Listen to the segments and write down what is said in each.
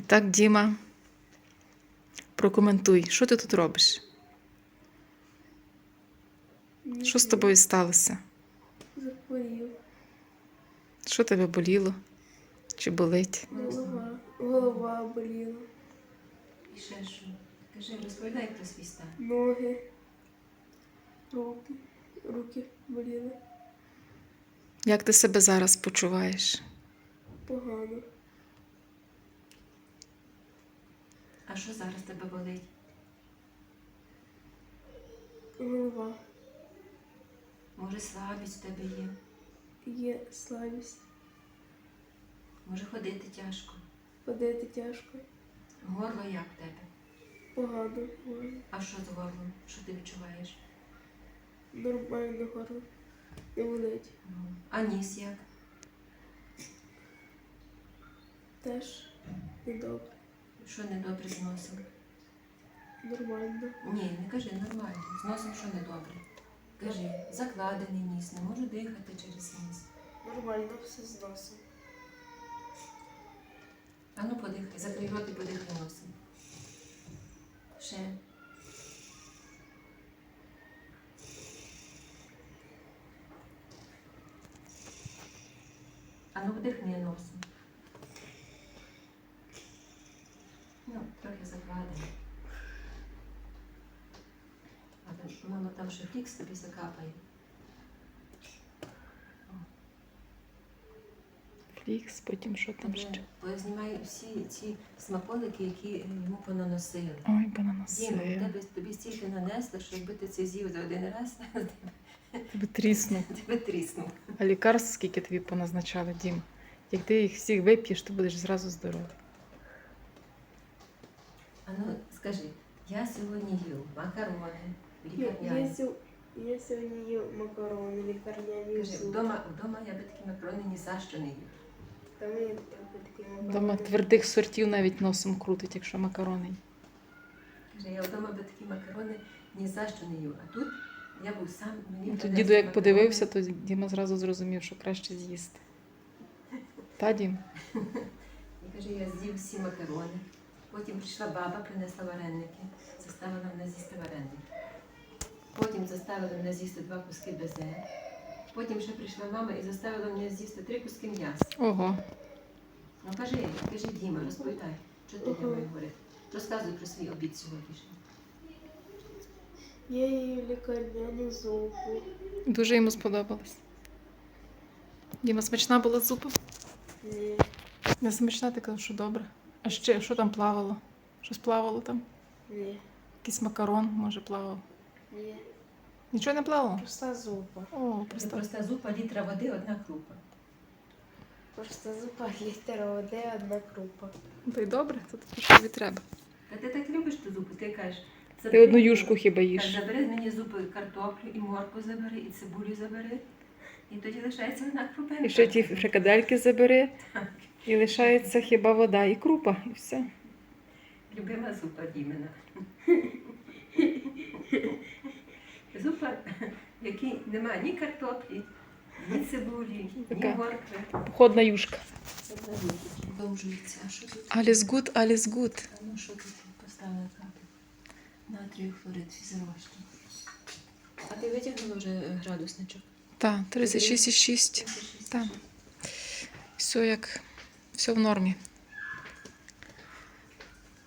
І так, Діма, прокоментуй, що ти тут робиш? Що з тобою сталося? Захворів. Що тебе боліло? Чи болить? Голова. Голова боліла. І ще що? Кажи, розповідай про свій стан. Ноги. Руки. Руки боліли. Як ти себе зараз почуваєш? Погано. А що зараз тебе болить? Голова. Може, слабість в тебе є? Є слабість. Може, ходити тяжко? Ходити тяжко. Горло як в тебе? Погано. горло. А що з горлом? Що ти відчуваєш? Нормально горло. Не болить. Ну, А ніс як? Теж недобре. Що недобре з носом? Нормально. Ні, не кажи нормально. З носом що недобре? Кажи, закладений ніс, не можу дихати через ніс. Нормально все з носом. А ну подихай, закрий рот і подихай носом. Ще. А ну вдихни носом. Ну, трохи закладено. А там, там фікс тобі закапає. Флікс, потім що там ще? Я Знімаю всі ці смаколики, які йому понаносили. Ой, Діма, понаносила. тебе тобі стільки нанесли, що якби ти це з'їв за один раз, Тебе тріснув. тебе тріснув. А лікарств скільки тобі поназначали, Дім? Як ти їх всіх вип'єш, то будеш зразу здоровий. А ну скажи, я сьогодні їв макарони, лікарняні. я сьогодні їв макарони, лікарняні Кажи, вдома, вдома я би такі макарони ні за що не їв. Там і такі макарони. Дома твердих сортів навіть носом крутить, якщо макарони. Каже, я вдома би такі макарони ні за що не їв. А тут я був сам, мені Ну, То принесли діду як макарони. подивився, то Діма зразу зрозумів, що краще з'їсти. Та, Дім? І каже, я з'їв всі макарони. Потім прийшла баба, принесла вареники, заставила мене з'їсти вареники. Потім заставила мене з'їсти два куски безе. Потім ще прийшла мама і заставила мене з'їсти три куски м'яса. Ого. Ну кажи, кажи, Діма, розповідай, що ти Ага. не маю говорити. Розказуй про свій обід сьогоднішній. Я їв лікарняну зупу. Дуже йому сподобалось. Діма, смачна була зупа? Ні. Не смачна, ти казав, що добре. А ще що там плавало? Щось плавало там? Ні. Якийсь макарон, може, плавав. Ні. Нічого не плавало? Проста зупа. О, Це просто. проста зупа, літра води, одна крупа. Проста зупа, літер води, одна крупа. Ну, То й добре, то тобі що тобі треба. Та ти так любиш ту зупу, ти кажеш. Ти одну юшку хіба Так, їш. забери мені зупи картоплю, і морку забери, і цибулю забери. І тоді лишається одна крупинка. І ще ті фрикадельки забери, і лишається хіба вода і крупа, і все. Любима зупа Дімена. Зупа, в якій немає ні картоплі, ні цибулі, ні Така. моркви. Походна юшка. Продовжується. А що тут? Аліс гуд, аліс гуд. А ну що тут поставила капель? Натрію хлорид фізрощі. А ти витягнула вже е, градусничок? Так, 36,6. Так. Все як все в нормі.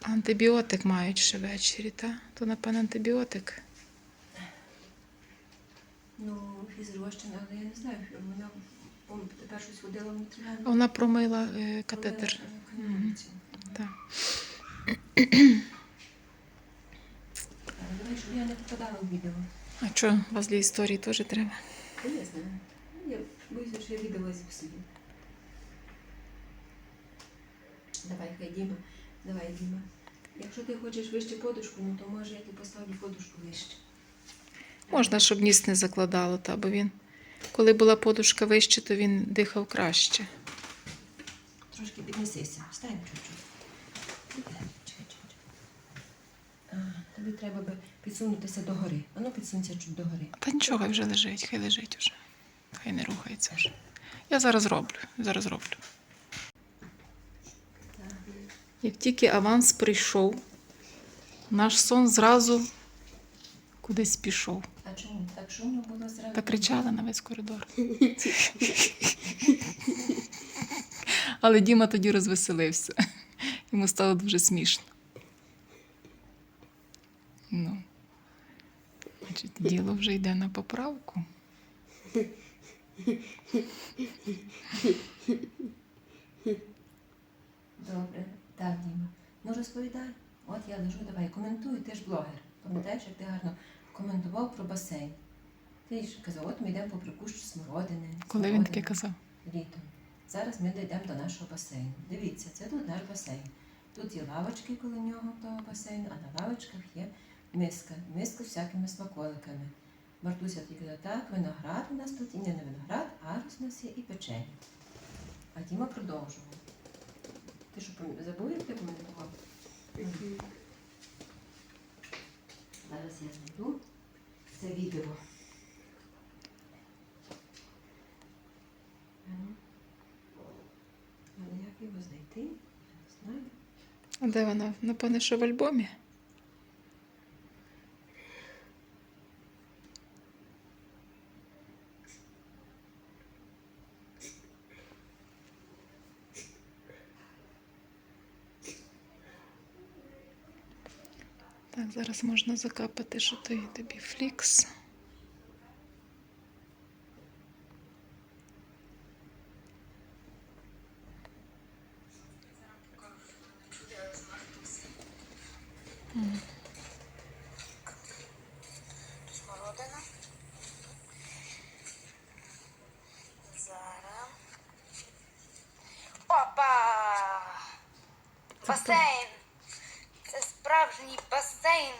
Антибіотик мають ще ввечері, та? То, напевно, антибіотик. Ну, фізрощина, але я не знаю, вона тепер щось ходила внутрі. А Вона промила е, катетер. Мгм. Так. Думаю, щоб я не попадала в відео. А що, у вас для історії теж треба? Я не знаю. Я боюся, що я відео зіпсую. Давай, хай Діма. Давай, Діма. Якщо ти хочеш вище подушку, ну то може я тобі поставлю подушку вище. Можна, щоб ніс не закладало, та, бо він, коли була подушка вище, то він дихав краще. Трошки піднесися. Встань чуть-чуть. Тобі треба би підсунутися догори. Ану, підсунься чуть догори. Та нічого, вже лежить, хай лежить уже. Хай не рухається вже. Я зараз роблю, зараз роблю. Як тільки аванс прийшов, наш сон зразу кудись пішов. А чому? Так шумно було зразу? Та кричали на весь коридор. Але Діма тоді розвеселився. Йому стало дуже смішно. Ну. Значить, діло вже йде на поправку. Добре, так, Діма. Ну розповідай. От я лежу, давай, коментуй, ти ж блогер. Пам'ятаєш, як ти гарно коментував про басейн. Ти ж казав, от ми йдемо по прикущу смородини. Коли він таке казав? Літом. Зараз ми дійдемо до нашого басейну. Дивіться, це тут наш басейн. Тут є лавочки коло нього того басейну, а на лавочках є миска. Миска з всякими смаколиками. Мартуся тільки так, виноград у нас тут і не виноград, арус у нас є і печення. А Діма продовжував. Ти що забув, як ти коментував? Зараз я знайду це відео. Але як його знайти? Я не знаю. А де вона? Напевне, що в альбомі? Так, зараз можна закапати, що то є тобі флікс. Смородина. Зараз. Опа! Басейн! Басейн.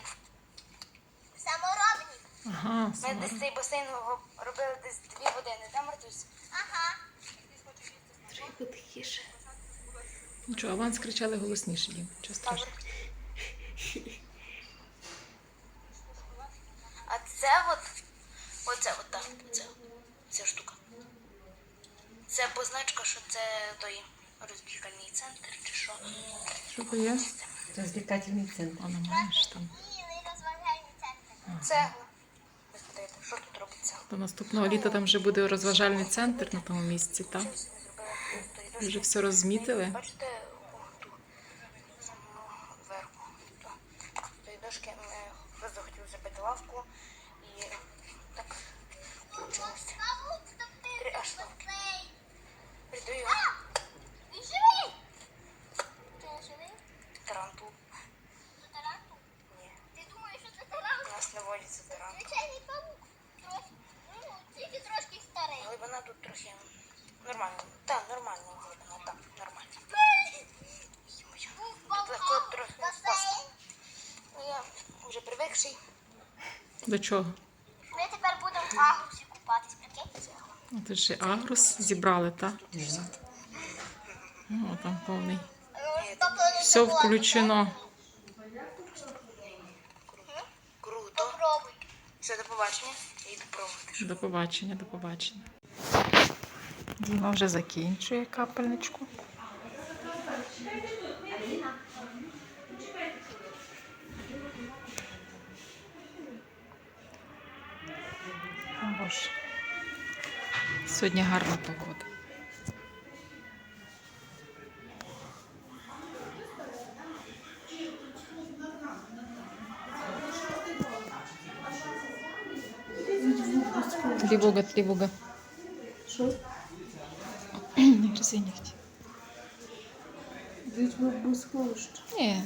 Саморобні. Ага, Ми десь цей басейн робили десь дві години, да, Мартусь? Ага. Трохи тихіше. Нічого, аванс кричали голосніше їм. Чого страшно? А це от, оце от так, це, ця штука. Це позначка, що це той розвлекальний центр чи що. Що то є? Розвлекательний центр. Вона маєш там. Цегла. Що тут робиться? До наступного літа там вже буде розважальний центр на тому місці, так? Вже все розмітили. Бачите, о, ту, самого верху. То, з тої дошки ми просто захотіли зробити лавку і так вийшлося. Три аж лавки. Придаю Він живий! Ти не живий? тарантул. Це тарантул? Ні, Ти думаєш, що це у тарантул? нас не водиться тарантул. Звичайний павук. Трохи, ну, тільки трошки старий. Глибина тут трохи нормально. Так, нормально глибина, так, нормально. Тут легко трохи впасти. Ну, я вже привикший. До чого? Ми тепер будемо в агрусі купатись, прикинь? А Тут ще агрус зібрали, так? О, там повний. Все включено. Круто. Все, до побачення. Я йду пробувати. До побачення, до побачення. Діма вже закінчує капельничку. О, Боже. Сьогодні гарна погода. Тривога, тривога. Що? Не гризи нігті. Візьми безхолощ. Ні.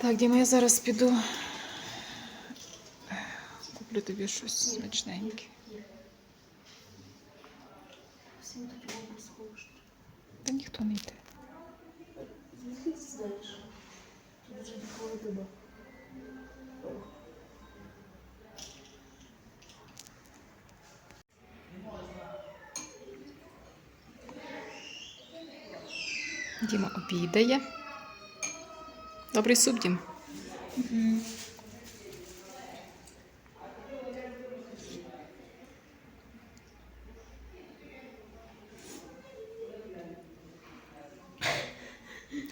Так, Діма, я зараз піду. Куплю тобі щось смачненьке. Всім таки було безхолощ. Та ніхто не йде. Звідки ти знаєш? Тут вже ніколи нема. Діма обідає. Добрий суп, Дім.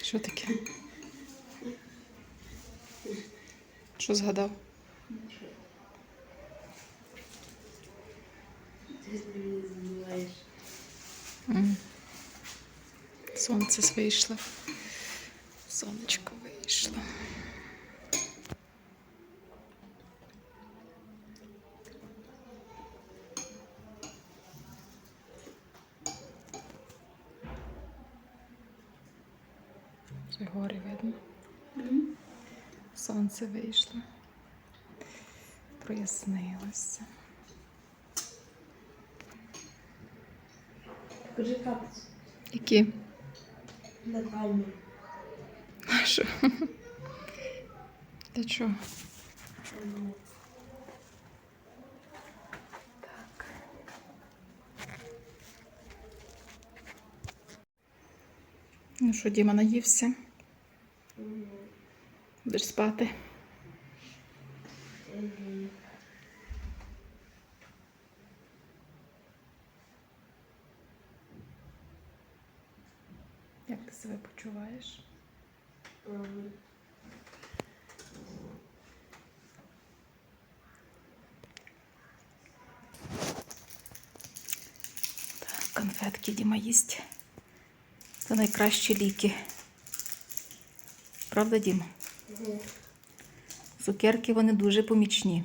Що таке? Що згадав? Ти мені забуваєш. М. Сонце вийшло. Сонечко вийшло. Вже гори видно. Сонце вийшло. Прояснилося. Які? Пальмі. А що? Для чого? Так. Ну що, Діма наївся? Будеш спати? Як ти себе почуваєш? Так, конфетки Діма їсть. Це найкращі ліки. Правда, Діма? Цукерки вони дуже помічні.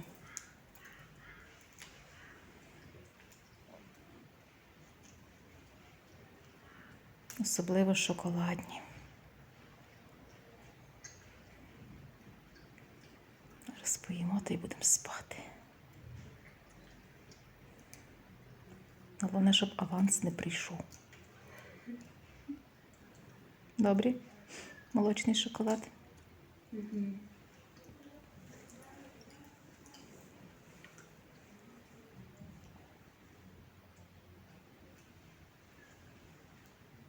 Особливо шоколадні. Зараз поїмо та й будемо спати. Головне, щоб аванс не прийшов. Добрий? Молочний шоколад.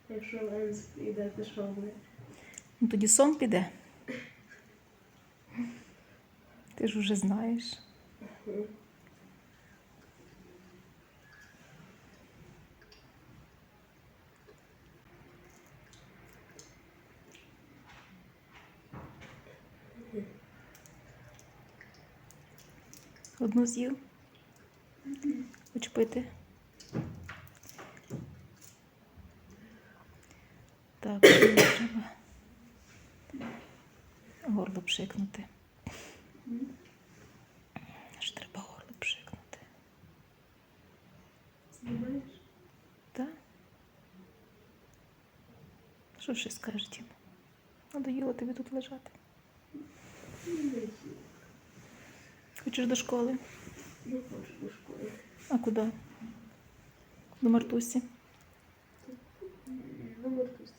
Якщо Ленс йде, то що буде? Ну, тоді сон піде. Ти ж уже знаєш. Одну з'їв? Хоч пити? Так, треба? Горло пшикнути. Аж треба горло пшикнути. Знімаєш? Так? Що ще скажеш, Дім? Надоїло тобі тут лежати. Хочеш до школи? Не хочу до школи. А куди? До Мартусі. Ну, Мартусі.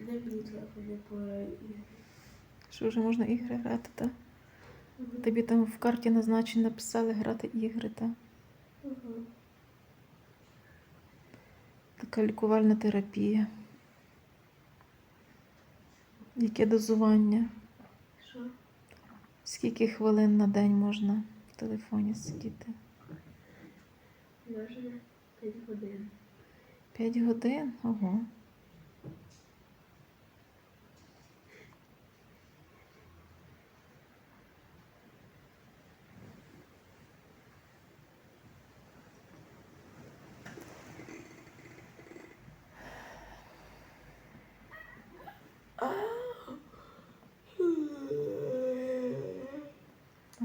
Не мені по ігри. Що вже можна ігри грати, так? Тобі там в карті назначень написали грати ігри, так? Ага. Така лікувальна терапія. Яке дозування? Що? Скільки хвилин на день можна в телефоні сидіти? Можна 5 годин. П'ять годин? Ого.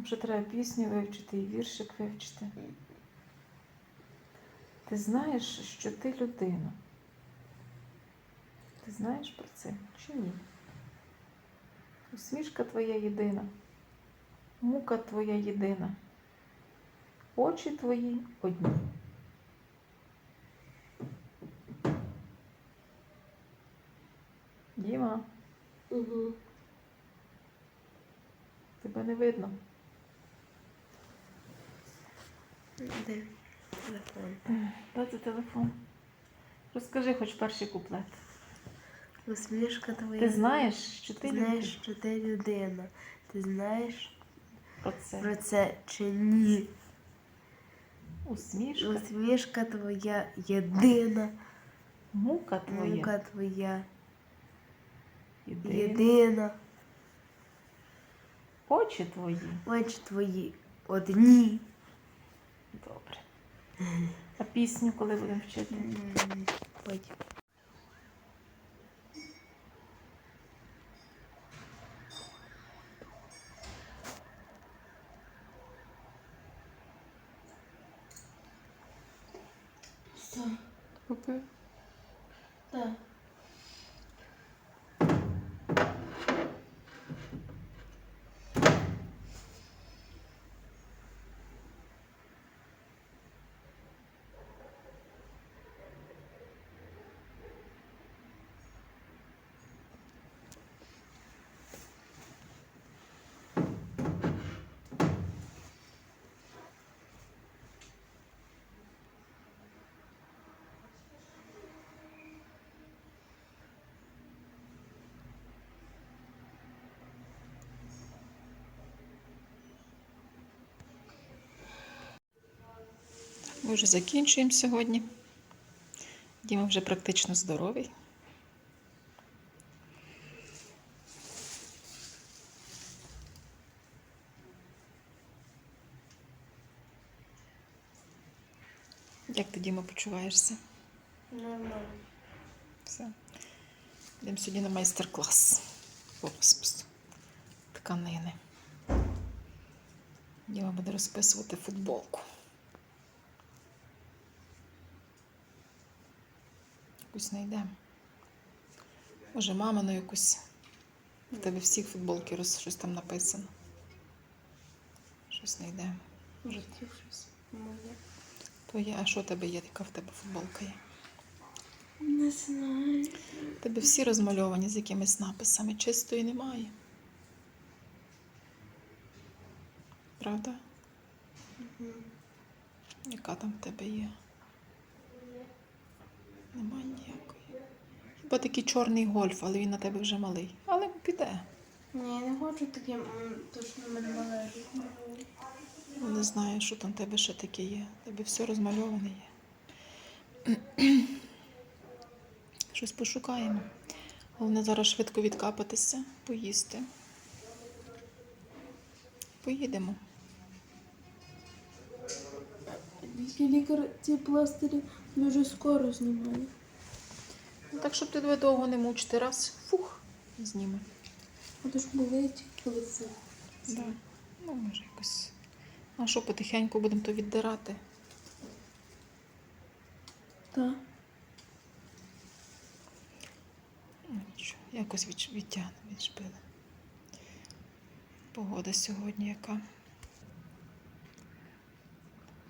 Ще треба пісню вивчити і віршик вивчити. Ти знаєш, що ти людина. Ти знаєш про це чи ні? Усмішка твоя єдина, мука твоя єдина, очі твої одні. Діма, Угу. тебе не видно. Де? Телефон. Де це телефон? Розкажи хоч перший куплет. Усмішка твоя. Ти знаєш, що ти знаєш, людина? що ти людина. Ти знаєш про це. про це чи ні? Усмішка. Усмішка твоя єдина. Мука твоя. Мука твоя Єдина. єдина, Очі твої. очі твої одні. А пісню коли будемо вчити? Потім. Ми вже закінчуємо сьогодні. Діма вже практично здоровий. Як ти, Діма, почуваєшся? Нормально. Все. Йдемо сьогодні на майстер-клас по розпису тканини. Діма буде розписувати футболку. Якусь знайдемо. Може, мамину якусь. В тебе всі футболки роз, щось там написано. Щось знайдемо. Може, щось моє. твоє, а що у тебе є? Яка в тебе футболка є? Не знаю. Тебе всі розмальовані з якимись написами. Чистої немає. Правда? Яка там в тебе є? Нема ніякої. Хіба такий чорний гольф, але він на тебе вже малий. Але піде. Ні, я не хочу таким м, точно малювати. Ну, Не знаю, що там в тебе ще таке є. Тебе все розмальоване є. Щось пошукаємо. Головне зараз швидко відкапатися, поїсти. Поїдемо. Тільки лікар ці пластирі дуже скоро знімає. Ну, так, щоб тебе довго не мучити, раз, фух, зніме. А то ж болить, коли фу. Да. Ну, може якось. А що потихеньку будемо то віддирати? Так. Ну, нічого, якось від, відтягне, відшпили. Погода сьогодні яка?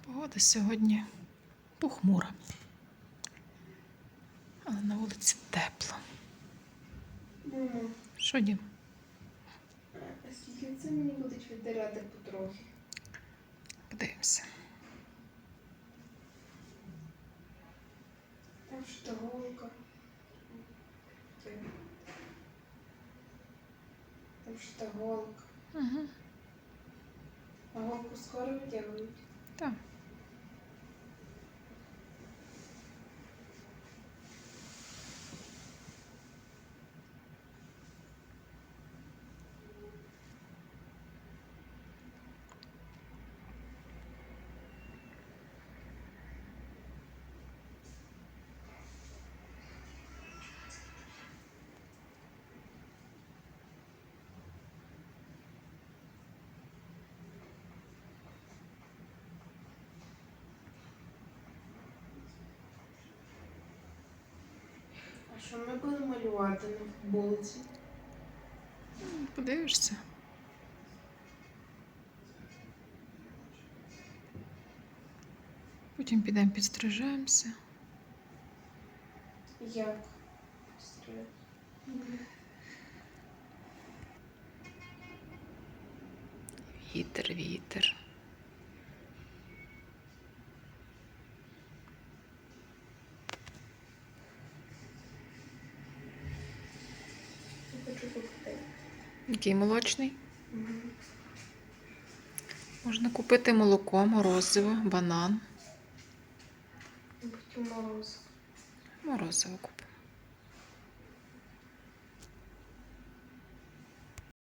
Погода сьогодні похмура. Але на вулиці тепло. Мама, Що, Дім? а скільки це мені будуть віддирати потрохи? Подивимося. Там ж та голка. Там ж голка. Угу. А голку скоро витягують. Так. Що ми будемо малювати на футболці? Подивишся. Потім підемо підстрижемося. Як? Стріляти? Вітер, вітер. Я хочу купити. Який молочний? Можна купити молоко, морозиво, банан. Морозиво. Морозиво.